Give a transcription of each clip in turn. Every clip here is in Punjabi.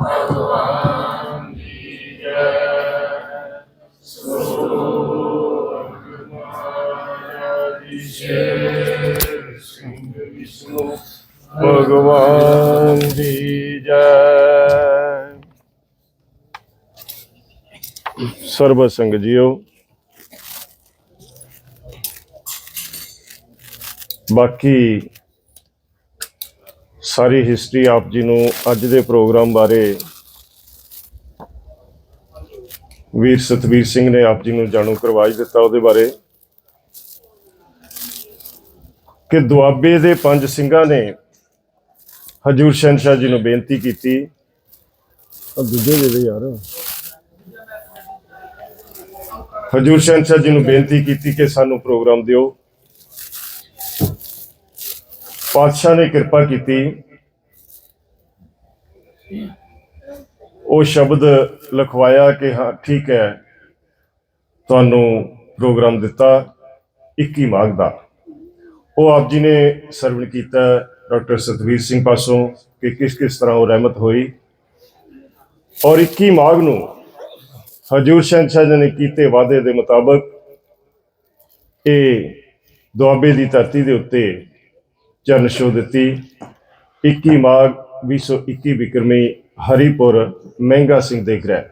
ਭਗਵਾਨ ਦੀ ਜੈ ਸੋ ਮਹਾਰਾਜ ਸ਼ੇਰ ਸਿੰਘ ਵਿਸ਼ਨੂੰ ਭਗਵਾਨ ਦੀ ਜੈ ਸਰਬ ਸੰਗ ਜੀਓ ਬਾਕੀ ਸਾਰੀ ਹਿਸਟਰੀ ਆਪ ਜੀ ਨੂੰ ਅੱਜ ਦੇ ਪ੍ਰੋਗਰਾਮ ਬਾਰੇ ਵੀਰ ਸਤਵੀਰ ਸਿੰਘ ਨੇ ਆਪ ਜੀ ਨੂੰ ਜਾਣੂ ਕਰਵਾ ਦਿੱਤਾ ਉਹਦੇ ਬਾਰੇ ਕਿ ਦੁਆਬੇ ਦੇ ਪੰਜ ਸਿੰਘਾਂ ਨੇ ਹਜੂਰ ਸ਼ੰਸ਼ਾ ਜੀ ਨੂੰ ਬੇਨਤੀ ਕੀਤੀ। ਆ ਦੂਜੇ ਦੇ ਦੇ ਯਾਰ। ਹਜੂਰ ਸ਼ੰਸ਼ਾ ਜੀ ਨੂੰ ਬੇਨਤੀ ਕੀਤੀ ਕਿ ਸਾਨੂੰ ਪ੍ਰੋਗਰਾਮ ਦਿਓ। ਪਾਤਸ਼ਾਹ ਨੇ ਕਿਰਪਾ ਕੀਤੀ। ਉਹ ਸ਼ਬਦ ਲਿਖਵਾਇਆ ਕਿ ਹਾਂ, ਠੀਕ ਹੈ, ਤੁਹਾਨੂੰ ਪ੍ਰੋਗਰਾਮ ਦਿੱਤਾ 21 ਮਾਘ ਦਾ। ਉਹ ਆਪ ਜੀ ਨੇ ਸਰਵਣ ਕੀਤਾ, ਡਾਕਟਰ ਸਤਵੀਰ ਸਿੰਘ ਪਾਸੋਂ ਕਿ ਕਿਸ ਕਿਸ ਤਰ੍ਹਾਂ ਉਹ ਰਹਿਮਤ ਹੋਈ। ਔਰ 21 ਮਾਘ ਨੂੰ ਹਜੂਰ ਸ਼ਹਿਨशाह ਜੀ ਨੇ ਕੀਤੇ ਵਾਅਦੇ ਦੇ ਮੁਤਾਬਕ ਇਹ ਦੁਆਬੇ ਦੀ ਧਰਤੀ ਦੇ ਉੱਤੇ ਚਰਨ ਛੋ ਦਿੱਤੀ 21 ਮਾਘ 2021 ਬਿਕਰਮੀ ਹਰੀਪੁਰ ਮਹਿੰਗਾ ਸਿੰਘ ਦੇ ਗ੍ਰਹਿ।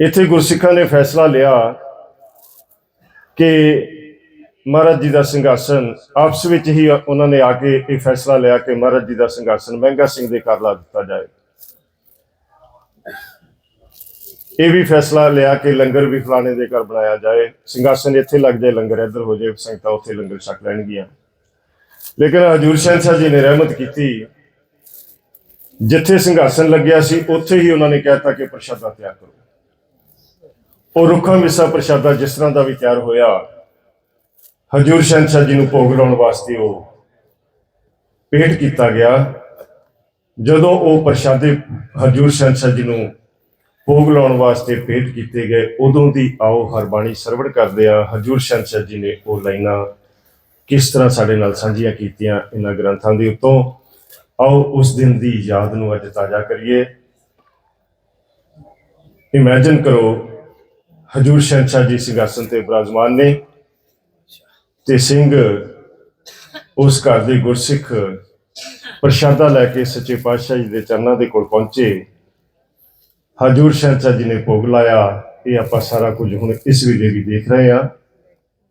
ਇੱਥੇ ਗੁਰਸਿੱਖਾਂ ਨੇ ਫੈਸਲਾ ਲਿਆ ਕਿ ਮਹਾਰਾਜ ਜੀ ਦਾ ਸਿੰਘਾਸਨ ਆਪਸ ਵਿੱਚ ਹੀ ਉਹਨਾਂ ਨੇ ਆ ਕੇ ਇਹ ਫੈਸਲਾ ਲਿਆ ਕਿ ਮਹਾਰਾਜ ਜੀ ਦਾ ਸਿੰਘਾਸਨ ਮਹਿੰਗਾ ਸਿੰਘ ਦੇ ਘਰ ਲਾ ਦਿੱਤਾ ਜਾਏ। ਇਹ ਵੀ ਫੈਸਲਾ ਲਿਆ ਕਿ ਲੰਗਰ ਵੀ ਫਲਾਣੇ ਦੇ ਘਰ ਬਣਾਇਆ ਜਾਏ। ਸਿੰਘਾਸਨ ਇੱਥੇ ਲੱਗ ਜਾਏ, ਲੰਗਰ ਇੱਧਰ ਹੋ ਜਾਏ, ਸੰਗਤਾਂ ਉੱਥੇ ਲੰਗਰ ਛਕ ਲੈਣਗੀਆਂ। ਲੇਕਿਨ ਹਜੂਰ ਸ਼ਾਹ ਜੀ ਨੇ ਰਹਿਮਤ ਕੀਤੀ। ਜਿੱਥੇ ਸੰਘਰਸ਼ਣ ਲੱਗਿਆ ਸੀ, ਉੱਥੇ ਹੀ ਉਹਨਾਂ ਨੇ ਕਹਿਤਾ ਕਿ ਪ੍ਰਸ਼ਾਦਾ ਤਿਆਰ ਕਰੋ। ਉਹ ਰੁੱਖਾਂ ਮਿੱਸਾ ਪ੍ਰਸ਼ਾਦਾ ਜਿਸ ਤਰ੍ਹਾਂ ਦਾ ਵੀ ਤਿਆਰ ਹੋਇਆ, ਹਜੂਰ ਸ਼ਾਹ ਜੀ ਨੂੰ ਭੋਗ ਲਾਉਣ ਵਾਸਤੇ ਉਹ ਪੇਟ ਕੀਤਾ ਗਿਆ। ਜਦੋਂ ਉਹ ਪ੍ਰਸ਼ਾਦੇ ਹਜੂਰ ਸ਼ਾਹ ਜੀ ਨੂੰ ਭੋਗ ਲਾਉਣ ਵਾਸਤੇ ਪੇਟ ਕੀਤੇ ਗਏ, ਉਦੋਂ ਦੀ ਆਓ ਹਰ ਬਾਣੀ ਸਰਵਣ ਕਰਦੇ ਆ। ਹਜੂਰ ਸ਼ਾਹ ਜੀ ਨੇ ਉਹ ਲਾਈਨਾਂ ਕਿਸ ਤਰ੍ਹਾਂ ਸਾਡੇ ਨਾਲ ਸਾਂਝੀਆਂ ਕੀਤੀਆਂ ਇਹਨਾਂ ਗ੍ਰੰਥਾਂ ਦੇ ਉੱਤੋਂ? ਆਓ ਉਸ ਦਿਨ ਦੀ ਯਾਦ ਨੂੰ ਅੱਜ ਤਾਜ਼ਾ ਕਰੀਏ। ਇਮੇਜਿਨ ਕਰੋ, ਹਜੂਰ ਸ਼ਹਿਨशाह ਜੀ ਸਿੰਘਾਸਨ ਤੇ ਬਰਾਜਮਾਨ ਨੇ ਤੇ ਸਿੰਘ ਉਸ ਘਰ ਦੇ ਗੁਰਸਿੱਖ ਪ੍ਰਸ਼ਾਦਾ ਲੈ ਕੇ ਸੱਚੇ ਪਾਤਸ਼ਾਹ ਜੀ ਦੇ ਚਰਨਾਂ ਦੇ ਕੋਲ ਪਹੁੰਚੇ। ਹਜੂਰ ਸ਼ਹਿਨशाह ਜੀ ਨੇ ਭੋਗ ਲਾਇਆ। ਇਹ ਆਪਾਂ ਸਾਰਾ ਕੁਝ ਹੁਣ ਇਸ ਵੀਡੀਓ ਵੀ ਦੇਖ ਰਹੇ ਆ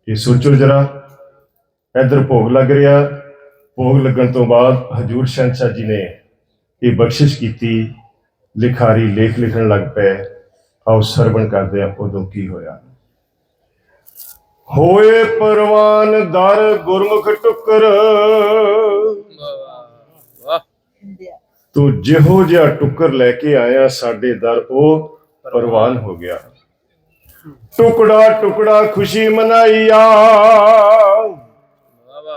ਕਿ ਸੋਚੋ ਜਰਾ। ਇੱਧਰ ਭੋਗ ਲੱਗ ਰਿਹਾ। ਭੋਗ ਲੱਗਣ ਤੋਂ ਬਾਅਦ ਹਜੂਰ ਸ਼ਹਿਨशाह ਜੀ ਨੇ ਇਹ ਬਖਸ਼ਿਸ਼ ਕੀਤੀ। ਲਿਖਾਰੀ ਲੇਖ ਲਿਖਣ ਲੱਗ ਪਏ। ਆਓ ਸਰਵਣ ਕਰਦੇ ਆ ਉਦੋਂ ਕੀ ਹੋਇਆ। ਹੋਏ ਪਰਵਾਨ ਦਰ ਗੁਰਮੁਖ ਟੁਕਰ। ਤੂੰ ਜਿਹੋ ਜਿਹਾ ਟੁਕਰ ਲੈ ਕੇ ਆਇਆ ਸਾਡੇ ਦਰ, ਉਹ ਪਰਵਾਨ ਹੋ ਗਿਆ। ਟੁਕੜਾ ਟੁਕੜਾ ਖੁਸ਼ੀ ਮਨਾਈਆ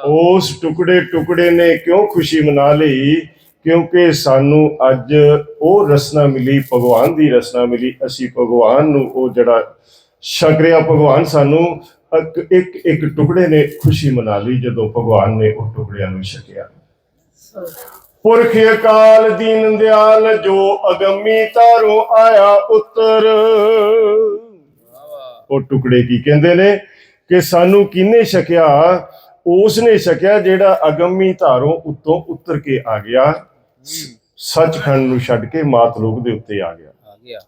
ਉਸ ਟੁਕੜੇ ਟੁਕੜੇ ਨੇ ਕਿਉਂ ਖੁਸ਼ੀ ਮਨਾ ਲਈ? ਕਿਉਂਕਿ ਸਾਨੂੰ ਅੱਜ ਉਹ ਰਸਨਾ ਮਿਲੀ ਭਗਵਾਨ ਦੀ ਰਸਨਾ ਮਿਲੀ। ਅਸੀਂ ਭਗਵਾਨ ਨੂੰ ਉਹ ਜਿਹੜਾ ਸ਼ਕਰਿਆ ਭਗਵਾਨ ਸਾਨੂੰ ਇੱਕ ਇੱਕ ਇੱਕ ਟੁਕੜੇ ਨੇ ਖੁਸ਼ੀ ਮਨਾ ਲਈ ਜਦੋਂ ਭਗਵਾਨ ਨੇ ਉਹ ਟੁਕੜਿਆਂ ਨੂੰ ਛਕਿਆ। ਪੁਰਖ ਅਕਾਲ ਦੀਨ ਦਿਆਲ ਜੋ ਅਗੰਮੀ ਤਾਰੋਂ ਆਇਆ ਉਤਰ। ਉਹ ਟੁਕੜੇ ਕੀ ਕਹਿੰਦੇ ਨੇ? ਕਿ ਸਾਨੂੰ ਕਿੰਨੇ ਛਕਿਆ? ਉਸ ਨੇ ਛਕਿਆ ਜਿਹੜਾ ਅਗੰਮੀ ਧਾਰੋਂ ਉੱਤੋਂ ਉਤਰ ਕੇ ਆ ਗਿਆ। ਸੱਚਖੰਡ ਨੂੰ ਛੱਡ ਕੇ ਮਾਤ ਲੋਕ ਦੇ ਉੱਤੇ ਆ ਗਿਆ। ਆ ਗਿਆ।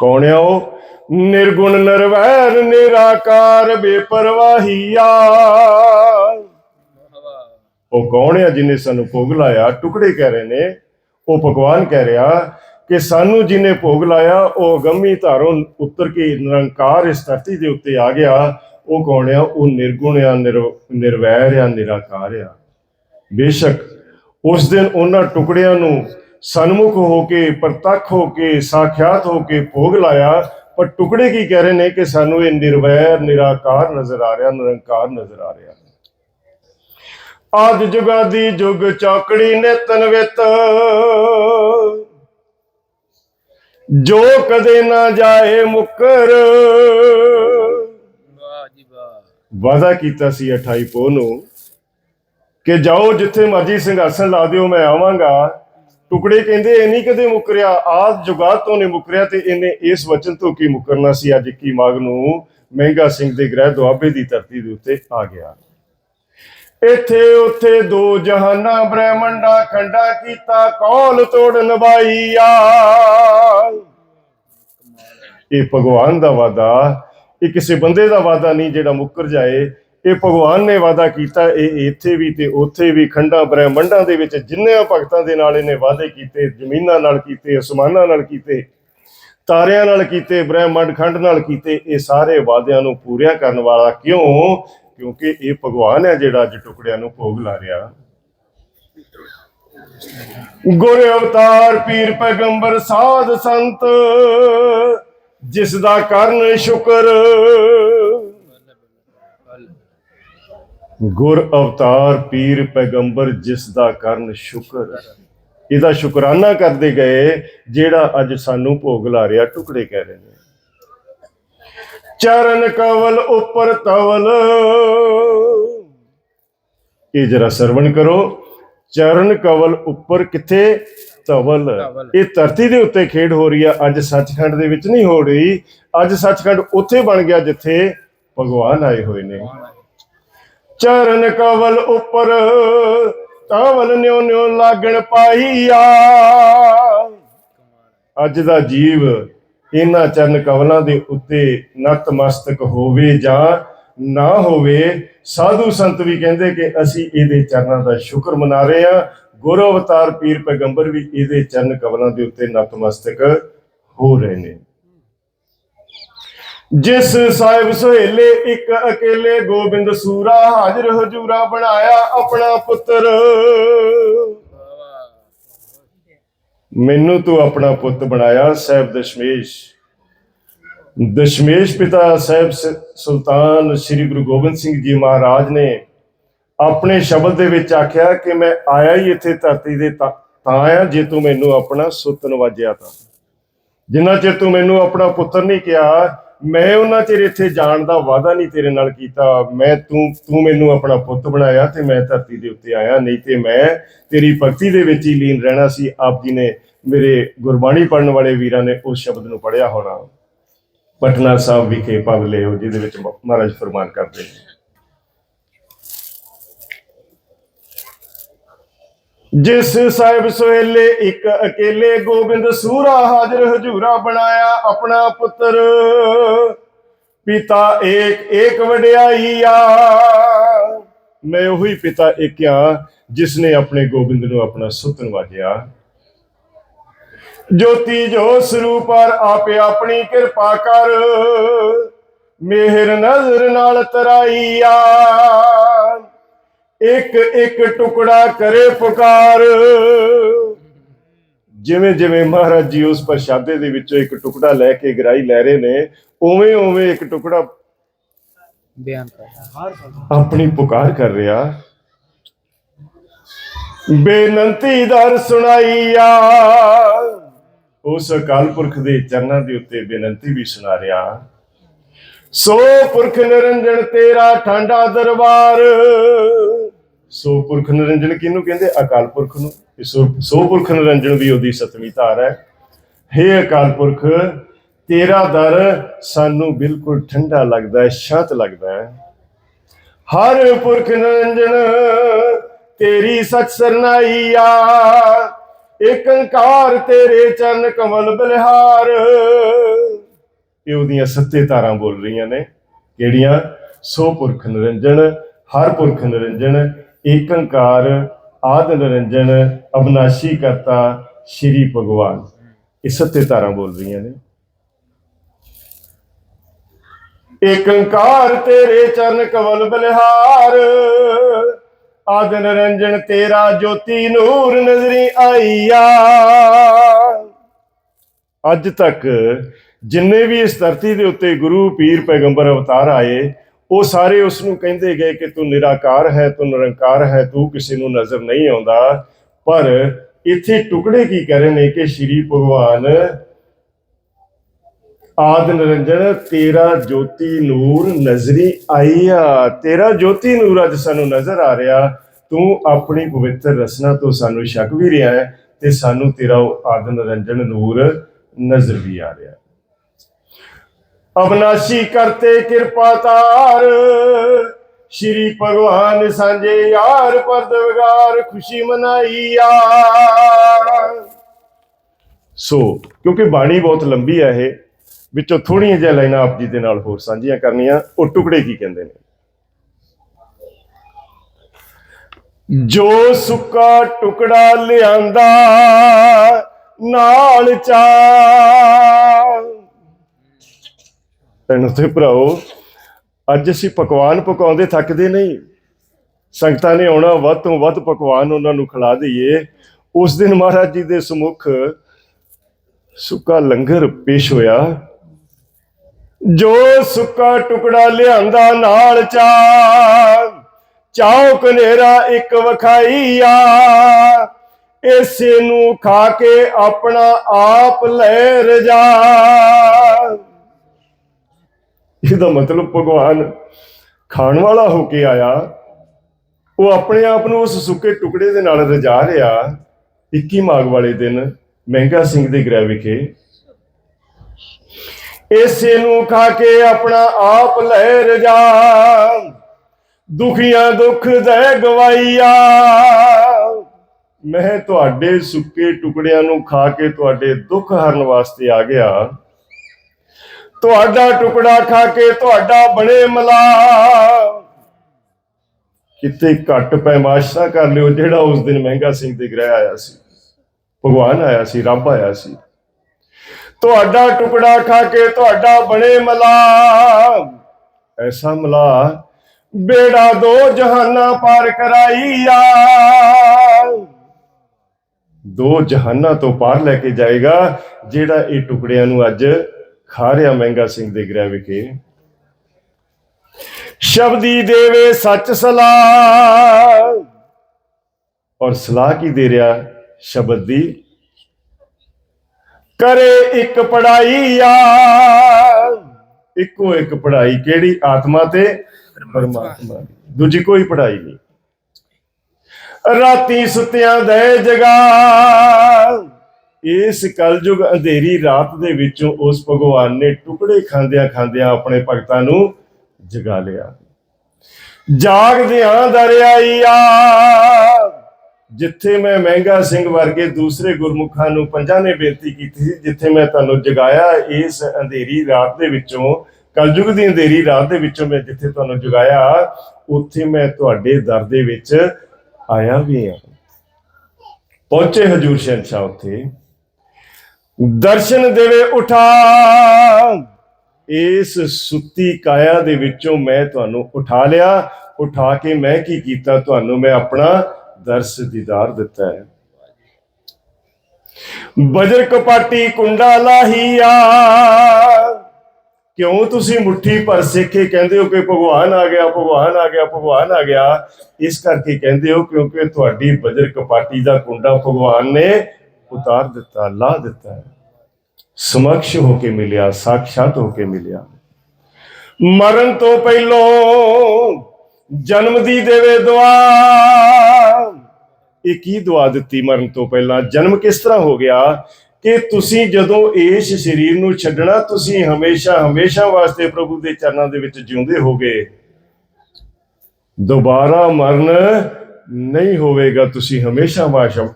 ਕੌਣ ਆ ਉਹ? ਨਿਰਗੁਣ ਨਿਰਵੈਰ ਨਿਰਾਕਾਰ ਬੇਪਰਵਾਹੀਆ ਉਹ ਕੌਣ ਆ ਜਿਨੇ ਸਾਨੂੰ ਭੋਗ ਲਾਇਆ? ਟੁਕੜੇ ਕਹਿ ਰਹੇ ਨੇ। ਉਹ ਭਗਵਾਨ ਕਹਿ ਰਿਹਾ ਕਿ ਸਾਨੂੰ ਜਿਨੇ ਭੋਗ ਲਾਇਆ ਉਹ ਗੰਮੀ ਧਾਰੋਂ ਉੱਤਰ ਕੇ ਨਿਰੰਕਾਰ ਇਸ ਧਰਤੀ ਦੇ ਉੱਤੇ ਆ ਗਿਆ। ਉਹ ਕੌਣ ਆ? ਉਹ ਨਿਰਗੁਣ ਆ ਨਿਰਵੈਰ ਆ, ਨਿਰਾਕਾਰ ਆ। ਬੇਸ਼ੱਕ ਉਸ ਦਿਨ ਉਹਨਾਂ ਟੁਕੜਿਆਂ ਨੂੰ ਸਨਮੁਖ ਹੋ ਕੇ, ਪ੍ਰਤੱਖ ਹੋ ਕੇ, ਸਾਖਿਆਤ ਹੋ ਕੇ ਭੋਗ ਲਾਇਆ। ਪਰ ਟੁਕੜੇ ਕੀ ਕਹਿ ਰਹੇ ਨੇ ਕਿ ਸਾਨੂੰ ਇਹ ਨਿਰਵੈਰ, ਨਿਰਾਕਾਰ ਨਜ਼ਰ ਆ ਰਿਹਾ, ਨਿਰੰਕਾਰ ਨਜ਼ਰ ਆ ਰਿਹਾ। ਆਦ ਜੁਗਾਦੀ ਜੁਗ ਚੌਕੜੀ ਨੇ ਤਨਵਿਤ ਜੋ ਕਦੇ ਨਾ ਜਾਏ ਮੁਕਰ। ਵਾਹ ਕੀਤਾ ਸੀ 28 ਪੋਹ ਨੂੰ ਕਿ ਜਾਓ ਜਿੱਥੇ ਮਰਜ਼ੀ ਸਿੰਘਾਸਨ ਲਾ ਦਿਓ, ਮੈਂ ਆਵਾਂਗਾ। ਟੁਕੜੇ ਕਹਿੰਦੇ ਇਹ ਨਹੀਂ ਕਦੇ ਮੁਕਰਿਆ ਆਦ ਜੁਗਾਤ ਤੋਂ ਨਹੀਂ ਮੁਕਰਿਆ ਤੇ ਇਹਨੇ ਇਸ ਵਚਨ ਤੋਂ ਕੀ ਮੁਕਰਨਾ ਸੀ? ਅੱਜ 21 ਮਾਘ ਨੂੰ ਮਹਿੰਗਾ ਸਿੰਘ ਦੇ ਗ੍ਰਹਿ ਦੁਆਬੇ ਦੀ ਧਰਤੀ ਦੇ ਉੱਤੇ ਆ ਗਿਆ। ਇੱਥੇ ਉੱਥੇ ਦੋ ਜਹਾਨਾਂ ਬ੍ਰਹਮੰਡਾ ਖੰਡਾ ਕੀਤਾ ਕੌਣ ਤੋੜ ਨਵਾਈਆ ਇਹ ਭਗਵਾਨ ਦਾ ਵਾਦਾ ਇਹ ਕਿਸੇ ਬੰਦੇ ਦਾ ਵਾਦਾ ਨਹੀਂ ਜਿਹੜਾ ਮੁੱਕਰ ਜਾਏ। ਇਹ ਭਗਵਾਨ ਨੇ ਵਾਦਾ ਕੀਤਾ, ਇਹ ਇੱਥੇ ਵੀ ਤੇ ਉੱਥੇ ਵੀ, ਖੰਡਾਂ, ਬ੍ਰਹਿਮੰਡਾਂ ਦੇ ਵਿੱਚ ਜਿੰਨੇ ਭਗਤਾਂ ਦੇ ਨਾਲ ਇਹਨੇ ਵਾਅਦੇ ਕੀਤੇ, ਜ਼ਮੀਨਾਂ ਨਾਲ ਕੀਤੇ, ਅਸਮਾਨਾਂ ਨਾਲ ਕੀਤੇ, ਤਾਰਿਆਂ ਨਾਲ ਕੀਤੇ, ਬ੍ਰਹਿਮੰਡ ਖੰਡ ਨਾਲ ਕੀਤੇ, ਇਹ ਸਾਰੇ ਵਾਅਦਿਆਂ ਨੂੰ ਪੂਰਿਆ ਕਰਨ ਵਾਲਾ ਕਿਉਂ? ਕਿਉਂਕਿ ਇਹ ਭਗਵਾਨ ਹੈ ਜਿਹੜਾ ਅੱਜ ਟੁਕੜਿਆਂ ਨੂੰ ਭੋਗ ਲਾ ਰਿਹਾ। ਗੁਰ ਅਵਤਾਰ ਪੀਰ ਪੈਗੰਬਰ ਸਾਧ ਸੰਤ ਜਿਸ ਦਾ ਕਰਨ ਸ਼ੁਕਰ। ਗੁਰ ਅਵਤਾਰ ਪੀਰ ਪੈਗੰਬਰ ਜਿਸ ਦਾ ਕਰਨ ਸ਼ੁਕਰ। ਇਹਦਾ ਸ਼ੁਕਰਾਨਾ ਕਰਦੇ ਗਏ, ਜਿਹੜਾ ਅੱਜ ਸਾਨੂੰ ਭੋਗ ਲਾ ਰਿਹਾ, ਟੁਕੜੇ ਕਹਿ ਰਹੇ ਨੇ। ਚਰਨ ਕਵਲ ਉੱਪਰ ਤਵਲ। ਇਹ ਜਰਾ ਸਰਵਣ ਕਰੋ। ਚਰਨ ਕਵਲ ਉੱਪਰ ਕਿੱਥੇ? ਤਵਲ ਇਹ ਧਰਤੀ ਦੇ ਉੱਤੇ ਖੇਡ ਹੋ ਰਹੀ ਆ। ਅੱਜ ਸੱਚਖੰਡ ਦੇ ਵਿੱਚ ਨਹੀਂ ਹੋ ਰਹੀ। ਅੱਜ ਸੱਚਖੰਡ ਉੱਥੇ ਬਣ ਗਿਆ ਜਿੱਥੇ ਭਗਵਾਨ ਆਏ ਹੋਏ ਨੇ। ਚਰਨ ਕਵਲ ਉੱਪਰ ਤਵਲ ਨਿਉ ਨਿਉ ਲਾਗਣ ਪਾਈਆ। ਅੱਜ ਦਾ ਜੀਵ ਇਹਨਾਂ ਚਰਨ ਕਵਲਾਂ ਦੇ ਉੱਤੇ ਨਤਮਸਤਕ ਹੋਵੇ ਜਾਂ ਨਾ ਹੋਵੇ ਸਾਧੂ ਸੰਤ ਵੀ ਕਹਿੰਦੇ ਕਿ ਅਸੀਂ ਇਹਦੇ ਚਰਨਾਂ ਦਾ ਸ਼ੁਕਰ ਮਨਾ ਰਹੇ ਹਾਂ। ਗੁਰੂ ਅਵਤਾਰ ਪੀਰ ਪੈਗੰਬਰ ਵੀ ਇਹਦੇ ਚਰਨ ਕਵਲਾਂ ਦੇ ਉੱਤੇ ਨਤਮਸਤਕ ਹੋ ਰਹੇ ਨੇ। ਜਿਸ ਸਾਹਿਬ ਸੁਹੇਲੇ ਇੱਕ ਅਕੇਲੇ ਗੋਬਿੰਦ ਸੂਰਾ ਹਾਜ਼ਰ ਹਜੂਰਾ ਬਣਾਇਆ ਆਪਣਾ ਪੁੱਤਰ। ਮੈਨੂੰ ਤੂੰ ਆਪਣਾ ਪੁੱਤ ਬਣਾਇਆ ਸਾਹਿਬ ਦਸ਼ਮੇਸ਼। ਦਸ਼ਮੇਸ਼ ਪਿਤਾ ਸਾਹਿਬ ਸ- ਸੁਲਤਾਨ ਸ੍ਰੀ ਗੁਰੂ ਗੋਬਿੰਦ ਸਿੰਘ ਜੀ ਮਹਾਰਾਜ ਨੇ ਆਪਣੇ ਸ਼ਬਦ ਦੇ ਵਿੱਚ ਆਖਿਆ ਕਿ ਮੈਂ ਆਇਆ ਹੀ ਇੱਥੇ ਧਰਤੀ ਦੇ ਤਾਂ ਆਇਆ ਜੇ ਤੂੰ ਮੈਨੂੰ ਆਪਣਾ ਸੁੱਤ ਨਵਾਜਿਆ ਤਾਂ। ਜਿੰਨਾ ਚਿਰ ਤੂੰ ਮੈਨੂੰ ਆਪਣਾ ਪੁੱਤਰ ਨਹੀਂ ਕਿਹਾ, ਮੈਂ ਉਹਨਾਂ ਚਿਰ ਇੱਥੇ ਜਾਣ ਦਾ ਵਾਅਦਾ ਨਹੀਂ ਤੇਰੇ ਨਾਲ ਕੀਤਾ। ਮੈਂ ਤੂੰ ਤੂੰ ਮੈਨੂੰ ਆਪਣਾ ਪੁੱਤ ਬਣਾਇਆ ਤੇ ਮੈਂ ਧਰਤੀ ਦੇ ਉੱਤੇ ਆਇਆ, ਨਹੀਂ ਤੇ ਮੈਂ ਤੇਰੀ ਭਗਤੀ ਦੇ ਵਿੱਚ ਹੀ ਲੀਨ ਰਹਿਣਾ ਸੀ। ਆਪ ਜੀ ਨੇ ਮੇਰੇ ਗੁਰਬਾਣੀ ਪੜਨ ਵਾਲੇ ਵੀਰਾਂ ਨੇ ਉਸ ਸ਼ਬਦ ਨੂੰ ਪੜਿਆ ਹੋਣਾ। ਪਟਨਾ ਸਾਹਿਬ ਵਿਖੇ ਪਵ ਲਿਓ, ਜਿਹਦੇ ਵਿੱਚ ਮਹਾਰਾਜ ਫਰਮਾਨ ਕਰਦੇ ਨੇ। ਜਿਸ ਸਾਹਿਬ ਸੁਹੇਲੇ ਇੱਕ ਅਕੇਲੇ ਗੋਬਿੰਦ ਸੂਰਾ ਹਾਜ਼ਰ ਹਜੂਰਾ ਬਣਾਇਆ ਆਪਣਾ ਪੁੱਤਰ। ਪਿਤਾ ਏਕ ਏਕ ਵਡਿਆਈਆ। ਮੈਂ ਉਹੀ ਪਿਤਾ ਇੱਕ ਆ ਜਿਸ ਨੇ ਆਪਣੇ ਗੋਬਿੰਦ ਨੂੰ ਆਪਣਾ ਸੁੱਤ ਨਵਾਜਿਆ। ਜੋਤੀ ਜੋ ਸਰੂਪ ਪਰ ਆਪੇ ਆਪਣੀ ਕਿਰਪਾ ਕਰ। ਮਿਹਰ ਨਜ਼ਰ ਨਾਲ ਤਰਾਈਆ। ਇੱਕ ਇੱਕ ਟੁਕੜਾ ਕਰੇ ਪੁਕਾਰ। ਜਿਵੇਂ ਜਿਵੇਂ ਮਹਾਰਾਜ ਜੀ ਉਸ ਪ੍ਰਸ਼ਾਦੇ ਦੇ ਵਿੱਚੋਂ ਇੱਕ ਟੁਕੜਾ ਲੈ ਕੇ ਗਰਾਈ ਲੈ ਰਹੇ ਨੇ ਉਵੇਂ ਉਵੇਂ ਇੱਕ ਟੁਕੜਾ ਬਿਆਨ ਕਰ ਆਪਣੀ ਪੁਕਾਰ ਕਰ ਰਿਹਾ। ਬੇਨੰਤੀ ਦਰ ਸੁਣਾਈਆ। ਉਸ ਅਕਾਲ ਪੁਰਖ ਦੇ ਚਰਨਾਂ ਦੇ ਉੱਤੇ ਬੇਨੰਤੀ ਵੀ ਸੁਣਾ ਰਿਹਾ। ਸੋ ਪੁਰਖ ਨਿਰੰਜਨ ਤੇਰਾ ਠੰਡਾ ਦਰਬਾਰ। ਸੋ ਪੁਰਖ ਨਿਰੰਜਨ ਕਿਹਨੂੰ ਕਹਿੰਦੇ? ਅਕਾਲ ਪੁਰਖ ਨੂੰ। ਸੋ ਪੁਰਖ ਨਿਰੰਜਨ ਵੀ ਉਹਦੀ ਸਤਵੀਂ ਧਾਰ ਹੈ। ਹੇ ਅਕਾਲ ਪੁਰਖ, ਤੇਰਾ ਦਰ ਸਾਨੂੰ ਬਿਲਕੁਲ ਠੰਡਾ ਲੱਗਦਾ ਹੈ, ਸ਼ਾਂਤ ਲੱਗਦਾ ਹੈ। ਹਰ ਪੁਰਖ ਨਿਰੰਜਨ ਤੇਰੀ ਸਚ ਸਰਨਾਈਆ ਏਕ ਓੰਕਾਰ ਤੇਰੇ ਚਰਨ ਕਮਲ ਬਲਿਹਾਰ। ਇਹ ਉਹਦੀਆਂ ਸੱਤੇ ਧਾਰਾਂ ਬੋਲ ਰਹੀਆਂ ਨੇ ਕਿਹੜੀਆਂ ਸੋ ਪੁਰਖ ਨਿਰੰਜਨ, ਹਰ ਪੁਰਖ ਨਿਰੰਜਨ, ਏਕੰਕਾਰ, ਆਦ ਨਿਰੰਜਨ, ਅਬਨਾਸ਼ੀ ਕਰਤਾ ਸ਼੍ਰੀ ਭਗਵਾਨ। ਇਹ ਸੱਤੇ ਧਾਰਾਂ ਬੋਲ ਰਹੀਆਂ ਨੇ। ਏਕ ਤੇਰੇ ਚਰਨ ਕਵਲ ਬਲਿਹਾਰ, ਆਦ ਨਿਰੰਜਨ ਤੇਰਾ ਜੋਤੀ ਨੂਰ ਨਜ਼ਰੀ ਆਈਆ ਅੱਜ ਤੱਕ ਜਿੰਨੇ ਵੀ ਇਸ ਧਰਤੀ ਦੇ ਉੱਤੇ ਗੁਰੂ ਪੀਰ ਪੈਗੰਬਰ ਅਵਤਾਰ ਆਏ, ਉਹ ਸਾਰੇ ਉਸ ਨੂੰ ਕਹਿੰਦੇ ਗਏ ਕਿ ਤੂੰ ਨਿਰਾਕਾਰ ਹੈ, ਤੂੰ ਨਿਰੰਕਾਰ ਹੈ, ਤੂੰ ਕਿਸੇ ਨੂੰ ਨਜ਼ਰ ਨਹੀਂ ਆਉਂਦਾ। ਪਰ ਇੱਥੇ ਟੁਕੜੇ ਕੀ ਕਹਿ ਰਹੇ ਨੇ ਕਿ ਸ਼੍ਰੀ ਭਗਵਾਨ ਆਦ ਨਿਰੰਜਨ, ਤੇਰਾ ਜੋਤੀ ਨੂਰ ਨਜ਼ਰੀ ਆਈਆ ਤੇਰਾ ਜੋਤੀ ਨੂਰ ਅੱਜ ਸਾਨੂੰ ਨਜ਼ਰ ਆ ਰਿਹਾ। ਤੂੰ ਆਪਣੀ ਪਵਿੱਤਰ ਰਸਨਾ ਤੋਂ ਸਾਨੂੰ ਸ਼ੱਕ ਵੀ ਰਿਹਾ ਹੈ ਤੇ ਸਾਨੂੰ ਤੇਰਾ ਉਹ ਆਦ ਨਿਰੰਜਨ ਨੂਰ ਨਜ਼ਰ ਵੀ ਆ ਰਿਹਾ। ਅਵਨਾਸ਼ੀ ਕਰਤੇ ਕਿਰਪਾ ਤਾਰ। ਸ਼੍ਰੀ ਭਗਵਾਨ ਸਾਂਝੇ ਯਾਰ ਪਰਦਵਗਾਰ, ਖੁਸ਼ੀ ਮਨਾਈ ਸੋ, ਕਿਉਂਕਿ ਬਾਣੀ ਬਹੁਤ ਲੰਬੀ ਹੈ ਇਹ, ਵਿੱਚੋਂ ਥੋੜੀਆਂ ਜਿਹੀਆਂ ਲਾਈਨਾਂ ਆਪ ਜੀ ਦੇ ਨਾਲ ਹੋਰ ਸਾਂਝੀਆਂ ਕਰਨੀਆਂ, ਉਹ ਟੁਕੜੇ ਕੀ ਕਹਿੰਦੇ ਨੇ? ਜੋ ਸੁੱਕਾ ਟੁਕੜਾ ਲਿਆਂਦਾ, ਨਾਲ ਚਾ ਤੈਨੂੰ ਤੇ ਭਰਾਓ, ਅੱਜ ਅਸੀਂ ਪਕਵਾਨ ਪਕਾਉਂਦੇ ਥੱਕਦੇ ਨਹੀਂ। ਸੰਗਤਾਂ ਨੇ ਆਉਣਾ, ਵੱਧ ਤੋਂ ਵੱਧ ਪਕਵਾਨ ਉਹਨਾਂ ਨੂੰ ਖਿਲਾ ਦਈਏ। ਉਸ ਦਿਨ ਮਹਾਰਾਜ ਜੀ ਦੇ ਸਮੁਖ ਸੁੱਕਾ ਲੰਗਰ ਪੇਸ਼ ਹੋਇਆ। ਜੋ ਸੁੱਕਾ ਟੁਕੜਾ ਲਿਆਂਦਾ ਨਾਲ ਚਾ ਚਾਉ ਕਨੇਰਾ ਇੱਕ ਵਖਾਈਆ। ਇਸੇ ਨੂੰ ਖਾ ਕੇ ਆਪਣਾ ਆਪ ਲੈ ਰਜਾ। ਇਹਦਾ ਮਤਲਬ ਭਗਵਾਨ ਖਾਣ ਵਾਲਾ ਹੋ ਕੇ ਆਇਆ। ਉਹ ਆਪਣੇ ਆਪ ਨੂੰ ਉਸ ਸੁੱਕੇ ਟੁਕੜੇ ਦੇ ਨਾਲ ਰਜਾ ਰਿਹਾ। 21 ਮਾਘ ਵਾਲੇ ਦਿਨ ਮਹਿੰਗਾ ਸਿੰਘ ਦੇ ਗ੍ਰਹਿ ਵਿਖੇ। ਇਸੇ ਨੂੰ ਖਾ ਕੇ ਆਪਣਾ ਆਪ ਲੈ ਰਜਾ। ਦੁਖੀਆਂ ਦੁੱਖ ਦੇ ਗਵਾਈਆ ਮੈਂ ਤੁਹਾਡੇ ਸੁੱਕੇ ਟੁਕੜਿਆਂ ਨੂੰ ਖਾ ਕੇ ਤੁਹਾਡੇ ਦੁੱਖ ਹਰਨ ਵਾਸਤੇ ਆ ਗਿਆ। ਤੁਹਾਡਾ ਟੁਕੜਾ ਖਾ ਕੇ ਤੁਹਾਡਾ ਬਣੇ ਮਲਾ। ਕਿਤੇ ਘੱਟ ਪੈਮਾਸ਼ ਕਰ ਲਿਓ, ਜਿਹੜਾ ਉਸ ਦਿਨ ਮਹਿੰਗਾ ਸਿੰਘ ਦੇ ਗ੍ਰਹਿ ਆਇਆ ਸੀ। ਭਗਵਾਨ ਆਇਆ ਸੀ, ਰੱਬ ਆਇਆ ਸੀ। ਤੁਹਾਡਾ ਟੁਕੜਾ ਖਾ ਕੇ ਤੁਹਾਡਾ ਬਣੇ ਮਲਾ। ਐਸਾ ਮਲਾ, ਬੇੜਾ ਦੋ ਜਹਾਨਾਂ ਪਾਰ ਕਰਾਈਆ ਦੋ ਜਹਾਨਾਂ ਤੋਂ ਪਾਰ ਲੈ ਕੇ ਜਾਏਗਾ, ਜਿਹੜਾ ਇਹ ਟੁਕੜਿਆਂ ਨੂੰ ਅੱਜ ਖਾ ਰਿਹਾ ਮਹਿੰਗਾ ਸਿੰਘ ਦੇ ਗ੍ਰਹਿ ਵਿਖੇ। ਸ਼ਬਦੀ ਦੇਵੇ ਸੱਚ ਸਲਾਹ। ਔਰ ਸਲਾਹ ਕੀ ਦੇ ਰਿਹਾ ਸ਼ਬਦ ਦੀ? ਕਰੇ ਇੱਕ ਪੜਾਈ ਆ ਇੱਕੋ ਇੱਕ ਪੜਾਈ ਕਿਹੜੀ? ਆਤਮਾ ਤੇ ਪਰਮਾਤਮਾ ਦੂਜੀ ਕੋਈ ਪੜਾਈ ਨਹੀਂ। ਰਾਤੀ ਸੁੱਤਿਆਂ ਦੇ ਜਗਾ ਇਸ ਕਲਯੁਗ ਅੰਧੇਰੀ ਰਾਤ ਦੇ ਵਿੱਚੋਂ ਉਸ ਭਗਵਾਨ ਨੇ ਟੁਕੜੇ ਖਾਂਦਿਆਂ ਖਾਂਦਿਆਂ ਆਪਣੇ ਭਗਤਾਂ ਨੂੰ ਜਗਾ ਲਿਆ। ਜਾਗਦਿਆਂ ਦਰਿਆਈ ਜਿੱਥੇ ਮੈਂ ਮਹਿੰਗਾ ਸਿੰਘ ਵਰਗੇ ਦੂਸਰੇ ਗੁਰਮੁਖਾਂ ਨੂੰ ਪੰਜਾਂ ਨੇ ਬੇਨਤੀ ਕੀਤੀ ਸੀ, ਜਿੱਥੇ ਮੈਂ ਤੁਹਾਨੂੰ ਜਗਾਇਆ, ਇਸ ਅੰਧੇਰੀ ਰਾਤ ਦੇ ਵਿੱਚੋਂ, ਕਲਯੁਗ ਦੀ ਅੰਧੇਰੀ ਰਾਤ ਦੇ ਵਿੱਚੋਂ ਮੈਂ ਜਿੱਥੇ ਤੁਹਾਨੂੰ ਜਗਾਇਆ, ਉੱਥੇ ਮੈਂ ਤੁਹਾਡੇ ਦਰ ਦੇ ਵਿੱਚ ਆਇਆ ਵੀ ਹਾਂ। ਪਹੁੰਚੇ ਹਜੂਰ ਸ਼ਹਿਨਸ਼ਾਹ ਉੱਥੇ। ਦਰਸ਼ਨ ਦੇਵੇ ਉਠਾ। ਇਸ ਸੁੱਤੀ ਕਾਇਆ ਦੇ ਵਿੱਚੋਂ ਮੈਂ ਤੁਹਾਨੂੰ ਉਠਾ ਲਿਆ। ਉਠਾ ਕੇ ਮੈਂ ਕੀ ਕੀਤਾ? ਤੁਹਾਨੂੰ ਮੈਂ ਆਪਣਾ ਦਰਸ ਦੀਦਾਰ ਦਿੱਤਾ ਹੈ। ਬਜਰ ਕਪਾਟੀ ਕੁੰਡਾ ਲਾਹੀਆ ਕਿਉਂ ਤੁਸੀਂ ਮੁੱਠੀ ਭਰ ਸਿੱਖੇ? ਕਹਿੰਦੇ ਹੋ ਕਿ ਭਗਵਾਨ ਆ ਗਿਆ, ਭਗਵਾਨ ਆ ਗਿਆ, ਭਗਵਾਨ ਆ ਗਿਆ। ਇਸ ਕਰਕੇ ਕਹਿੰਦੇ ਹੋ ਕਿਉਂਕਿ ਤੁਹਾਡੀ ਬਜਰ ਕਪਾਟੀ ਦਾ ਕੁੰਡਾ ਭਗਵਾਨ ਨੇ ਉਤਾਰ ਦਿੱਤਾ ਲਾ ਦਿੱਤਾ ਹੈ। ਸਮਕਸ਼ ਹੋ ਕੇ ਮਿਲਿਆ, ਸਾਖਸ਼ਾਤ ਹੋ ਕੇ ਮਿਲਿਆ। ਮਰਨ ਤੋਂ ਪਹਿਲੋਂ ਜਨਮ ਦੀ ਦੇਵੇ ਦੁਆ। ਇਹ ਕੀ ਦੁਆ ਦਿੱਤੀ ਮਰਨ ਤੋਂ ਪਹਿਲਾਂ? ਜਨਮ ਕਿਸ ਤਰ੍ਹਾਂ ਹੋ ਗਿਆ? ਕਿ ਤੁਸੀਂ ਜਦੋਂ ਇਸ ਸਰੀਰ ਨੂੰ ਛੱਡਣਾ, ਤੁਸੀਂ ਹਮੇਸ਼ਾ ਹਮੇਸ਼ਾ ਵਾਸਤੇ ਪ੍ਰਭੂ ਦੇ ਚਰਨਾਂ ਦੇ ਵਿੱਚ ਜਿਉਂਦੇ ਹੋਗੇ। ਦੁਬਾਰਾ ਮਰਨ ਨਹੀਂ ਹੋਵੇਗਾ, ਤੁਸੀਂ ਹਮੇਸ਼ਾ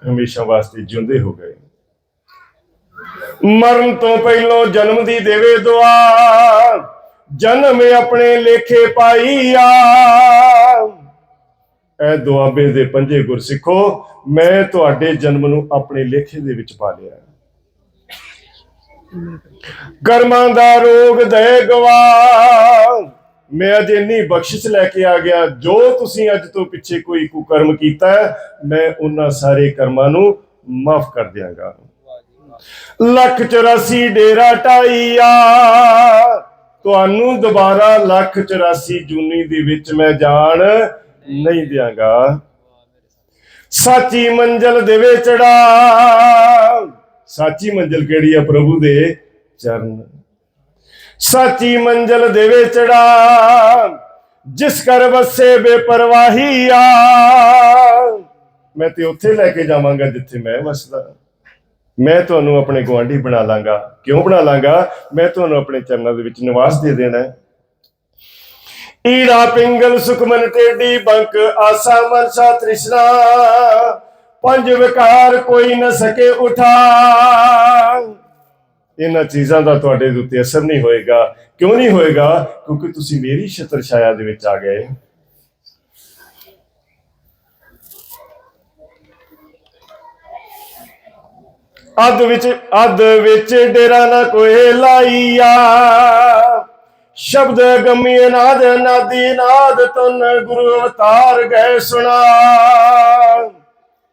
ਹਮੇਸ਼ਾ ਵਾਸਤੇ ਜਿਉਂਦੇ ਹੋ ਗਏ। ਮਰਨ ਤੋਂ ਪਹਿਲੋਂ ਜਨਮ ਦੀ ਦੇਵੇ ਦੁਆ, ਜਨਮ ਆਪਣੇ ਲੇਖੇ ਪਾਈ ਐ ਦੁਆਬੇ ਦੇ ਪੰਜੇ ਗੁਰਸਿੱਖੋ, ਮੈਂ ਤੁਹਾਡੇ ਜਨਮ ਨੂੰ ਆਪਣੇ ਲੇਖੇ ਦੇ ਵਿੱਚ ਪਾ ਲਿਆ। ਕਰਮਾਂ ਦਾ ਰੋਗ ਦੇ ਗਵਾ ਮੈਂ ਅੱਜ ਇੰਨੀ ਬਖਸ਼ਿਸ਼ ਲੈ ਕੇ ਆ ਗਿਆ, ਜੋ ਤੁਸੀਂ ਅੱਜ ਤੋਂ ਪਿੱਛੇ ਕੋਈ ਕੁਕਰਮ ਕੀਤਾ ਮੈਂ ਉਹਨਾਂ ਸਾਰੇ ਕਰਮਾਂ ਨੂੰ ਮਾਫ ਕਰ ਦਿਆਂਗਾ। ਲੱਖ 84 ਡੇਰਾ ਟਾਈਆ ਤੁਹਾਨੂੰ ਦੁਬਾਰਾ ਲੱਖ 84 ਜੂਨੀ ਦੇ ਵਿੱਚ ਮੈਂ ਜਾਣ ਨਹੀਂ ਦਿਆਂਗਾ। ਸਾਚੀ ਮੰਜ਼ਲ ਦੇਵੇ ਚੜਾ ਸਾਚੀ ਮੰਜ਼ਲ ਕਿਹੜੀ ਆ ਪ੍ਰਭੂ ਦੇ ਚਰਨ? ਸਾਚੀ ਮੰਜ਼ਲ ਦੇਵੇ ਚੜਾ, ਜਿਸ ਕਰ ਵਸੇ ਬੇਪਰਵਾਹੀ ਆ। ਮੈਂ ਤੇ ਉੱਥੇ ਲੈ ਕੇ ਜਾਵਾਂਗਾ ਜਿੱਥੇ ਮੈਂ ਵਸਦਾ। ਮੈਂ ਤੁਹਾਨੂੰ ਆਪਣੇ ਗੁਆਂਢੀ ਬਣਾ ਲਾਂਗਾ। ਕਿਉਂ ਬਣਾ ਲਾਂਗਾ? ਮੈਂ ਤੁਹਾਨੂੰ ਆਪਣੇ ਚਰਨਾਂ ਦੇ ਵਿੱਚ ਨਿਵਾਸ ਦੇ ਦੇਣਾ। ਹੈ ਈੜਾ, ਪਿੰਗਲ, ਸੁਖਮਨ, ਟੇਡੀ, ਬੰਕ, ਆਸਾ, ਮਨਸਾ, ਤ੍ਰਿਸ਼ਨਾ, ਪੰਜ ਵਿਕਾਰ ਕੋਈ ਨਾ ਸਕੇ ਉਠਾ। ਇਹਨਾਂ ਚੀਜ਼ਾਂ ਦਾ ਤੁਹਾਡੇ ਉੱਤੇ ਅਸਰ ਨਹੀਂ ਹੋਏਗਾ। ਕਿਉਂ ਨਹੀਂ ਹੋਏਗਾ? ਕਿਉਂਕਿ ਤੁਸੀਂ ਮੇਰੀ ਛਤਰ ਛਾਇਆ ਦੇ ਵਿੱਚ ਆ ਗਏ। ਅੱਧ ਵਿੱਚ ਅੱਧ ਵਿੱਚ ਡੇਰਾ ਨਾ ਕੋਏ ਲਾਈਆ। ਸ਼ਬਦ ਗਮੀ ਨਾਦ ਨਾਦੀ ਨਾਦ ਤਨ ਗੁਰੂ ਅਵਤਾਰ ਗਏ ਸੁਣਾ।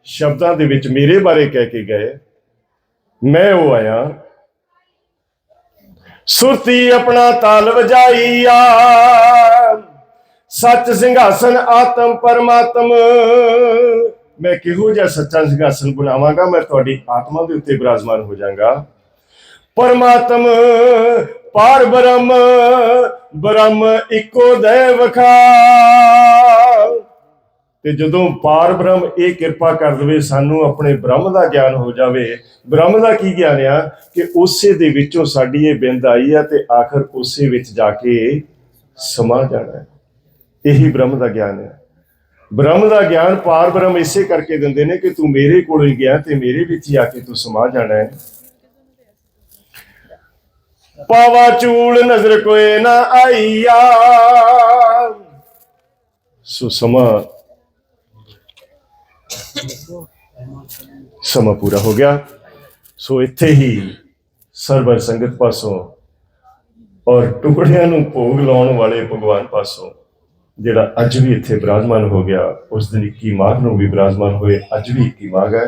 ਸ਼ਬਦਾਂ ਦੇ ਵਿੱਚ ਮੇਰੇ ਬਾਰੇ ਕਹਿ ਕੇ ਗਏ। ਮੈਂ ਉਹ ਆਇਆ ਸੁਰਤੀ ਆਪਣਾ ਤਾਲ ਵਜਾਈਆ ਸੱਚ ਸਿੰਘਾਸਨ ਆਤਮ ਪਰਮਾਤਮ। ਮੈਂ ਕਿਹੋ ਜਿਹਾ ਸੱਚਾ ਸਿੰਘਾਸਨ ਬਣਾਵਾਂਗਾ? ਮੈਂ ਤੁਹਾਡੀ ਆਤਮਾ ਦੇ ਉੱਤੇ ਬਿਰਾਜਮਾਨ ਹੋ ਜਾਵਾਂਗਾ। ਪਰਮਾਤਮ, ਪਾਰ ਬ੍ਰਹਮ ਬ੍ਰਹਮ ਇੱਕੋ ਦੇ ਖਾ ਤੇ ਜਦੋਂ ਪਾਰ ਬ੍ਰਹਮ ਇਹ ਕਿਰਪਾ ਕਰ ਦਵੇ, ਸਾਨੂੰ ਆਪਣੇ ਬ੍ਰਹਮ ਦਾ ਗਿਆਨ ਹੋ ਜਾਵੇ। ਬ੍ਰਹਮ ਦਾ ਕੀ ਗਿਆਨ ਆ? ਕਿ ਉਸੇ ਦੇ ਵਿੱਚੋਂ ਸਾਡੀ ਇਹ ਬਿੰਦ ਆਈ ਆ ਤੇ ਆਖਰ ਉਸੇ ਵਿੱਚ ਜਾ ਕੇ ਸਮਾ ਜਾਣਾ ਇਹੀ ਬ੍ਰਹਮ ਦਾ ਗਿਆਨ ਹੈ ਬ੍ਰਹਮ ਦਾ ਗਿਆਨ ਪਾਰ ਬ੍ਰਹਮ ਇਸੇ ਕਰਕੇ ਦਿੰਦੇ ਨੇ ਕਿ ਤੂੰ ਮੇਰੇ ਕੋਲ ਹੀ ਗਿਆ ਤੇ ਮੇਰੇ ਵਿੱਚ ਹੀ ਆ ਕੇ ਤੂੰ ਸਮਾ ਜਾਣਾ ਹੈ। ਪਾਵਾ ਚੂਲ ਨਜ਼ਰ ਕੋਏ ਨਾ ਆਈਆ ਸੋ ਸਮਾਂ ਸਮਾਂ ਪੂਰਾ ਹੋ ਗਿਆ। ਸੋ ਇੱਥੇ ਹੀ ਸਰਬਰ ਸੰਗਤ ਪਾਸੋਂ ਔਰ ਟੁਕੜਿਆਂ ਨੂੰ ਭੋਗ ਲਾਉਣ ਵਾਲੇ ਭਗਵਾਨ ਪਾਸੋਂ ਜਿਹੜਾ ਅੱਜ ਵੀ ਇੱਥੇ ਬਿਰਾਜਮਾਨ ਹੋ ਗਿਆ, ਉਸ ਦਿਨ 21 ਮਾਘ ਨੂੰ ਵੀ ਬਿਰਾਜਮਾਨ ਹੋਏ, ਅੱਜ ਵੀ 21 ਮਾਘ ਹੈ।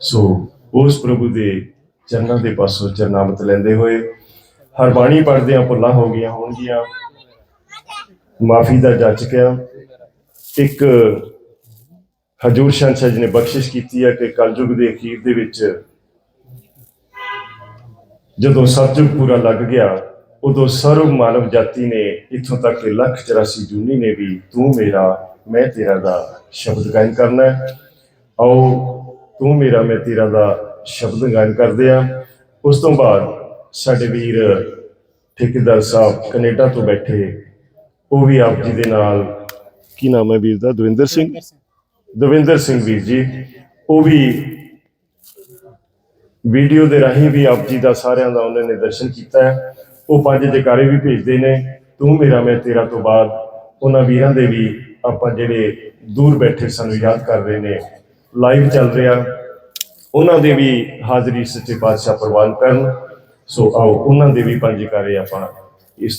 ਸੋ ਉਸ ਪ੍ਰਭੂ ਦੇ ਚਰਨਾਂ ਦੇ ਪਾਸੋਂ ਚਰਨਾਮਤ ਲੈਂਦੇ ਹੋਏ ਹਰ ਬਾਣੀ ਪੜ੍ਹਦਿਆਂ ਭੁੱਲਾਂ ਹੋ ਗਈਆਂ ਹੋਣਗੀਆਂ। ਮਾਫੀ ਦਾ ਜਾਚਕਿਆ ਇੱਕ ਹਜੂਰ ਸ਼ਾਹ ਜੀ ਨੇ ਬਖਸ਼ਿਸ਼ ਕੀਤੀ ਹੈ ਕਿ ਕਲਯੁਗ ਦੇ ਅਖੀਰ ਦੇ ਵਿੱਚ ਜਦੋਂ ਸਤਜੁਗ ਪੂਰਾ ਲੱਗ ਗਿਆ, ਉਦੋਂ ਸਰਵ ਮਾਨਵ ਜਾਤੀ ਨੇ ਇੱਥੋਂ ਤੱਕ ਕਿ ਲੱਖ 84 ਜੂਨੀ ਨੇ ਵੀ ਤੂੰ ਮੇਰਾ, ਮੈਂ ਤੇਰਾ ਦਾ ਸ਼ਬਦ ਗਾਇਨ ਕਰਨਾ ਹੈ। ਆਓ, ਤੂੰ ਮੇਰਾ, ਮੈਂ ਤੇਰਾ ਦਾ ਸ਼ਬਦ ਗਾਇਨ ਕਰਦੇ ਆ ਉਸ ਤੋਂ ਬਾਅਦ ਸਾਡੇ ਵੀਰ ਠੇਕੇਦਾਰ ਸਾਹਿਬ ਕੈਨੇਡਾ ਤੋਂ ਬੈਠੇ, ਉਹ ਵੀ ਆਪ ਜੀ ਦੇ ਨਾਲ। ਕੀ ਨਾਮ ਹੈ ਵੀਰ ਦਾ? ਦਵਿੰਦਰ ਸਿੰਘ। ਦਵਿੰਦਰ ਸਿੰਘ ਵੀਰ ਜੀ, ਉਹ ਵੀ ਵੀਡੀਓ ਦੇ ਰਾਹੀਂ ਵੀ ਆਪ ਜੀ ਦਾ ਸਾਰਿਆਂ ਦਾ ਉਹਨਾਂ ਨੇ ਦਰਸ਼ਨ ਕੀਤਾ ਹੈ। ਉਹ ਪੰਜ ਜਕਾਰੇ ਵੀ ਭੇਜਦੇ ਨੇ। ਤੂੰ ਮੇਰਾ, ਮੈਂ ਤੇਰਾ ਤੋਂ ਬਾਅਦ ਉਹਨਾਂ ਵੀਰਾਂ ਦੇ ਵੀ ਆਪਾਂ ਜਿਹੜੇ ਦੂਰ ਬੈਠੇ ਸਾਨੂੰ ਯਾਦ ਕਰ ਰਹੇ ਨੇ। ਲਾਈਵ ਚੱਲ ਰਿਹਾ। ਉਹਨਾਂ ਦੇ ਵੀ ਹਾਜ਼ਰੀ ਸੱਚੇ ਪਾਤਸ਼ਾਹ ਪ੍ਰਵਾਨ ਕਰਨ। ਸੋ ਆਓ, ਉਹਨਾਂ ਦੇ ਵੀ ਪੰਜ ਜਕਾਰੇ ਆਪਾਂ